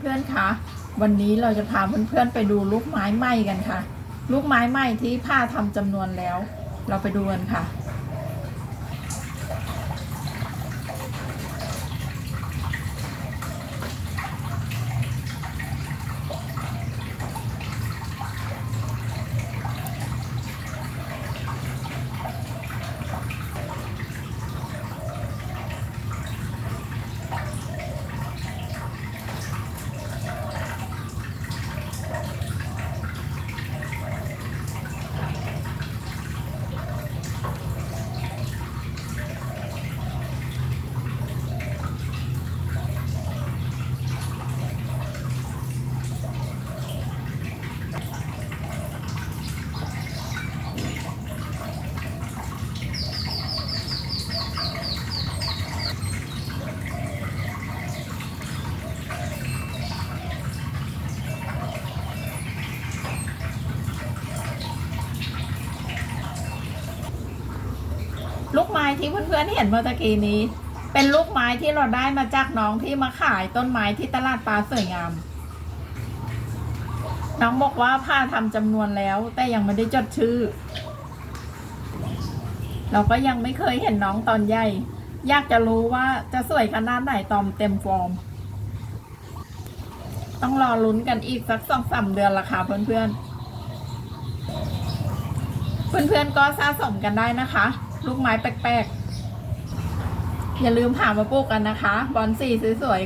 เพื่อนๆคะวันนี้เราจะพาเพื่อนๆไปดูลูกไม้ไหมกันค่ะ ลูกไม้ไหมที่ผ้าทำจำนวนแล้ว เราไปดูกันค่ะ ลูกไม้ที่เพื่อนๆเห็นเมื่อตะกี้นี้ เป็นลูกไม้ที่เราได้มาจากน้องที่มาขายต้นไม้ที่ตลาดปลาสวยงาม น้องบอกว่าผ้าทำจำนวนแล้ว แต่ยังไม่ได้จดชื่อ เราก็ยังไม่เคยเห็นน้องตอนใหญ่ อยากจะรู้ว่าจะสวยขนาดไหนตอมเต็มฟอร์ม ต้องรอลุ้นกันอีกสักสองสามเดือนละค่ะเพื่อนๆเพื่อนๆก็สะสมกันได้นะคะ ลูกไม้แปลกๆ อย่าลืมหามาปลูกกันนะคะ บอนสีสวยๆ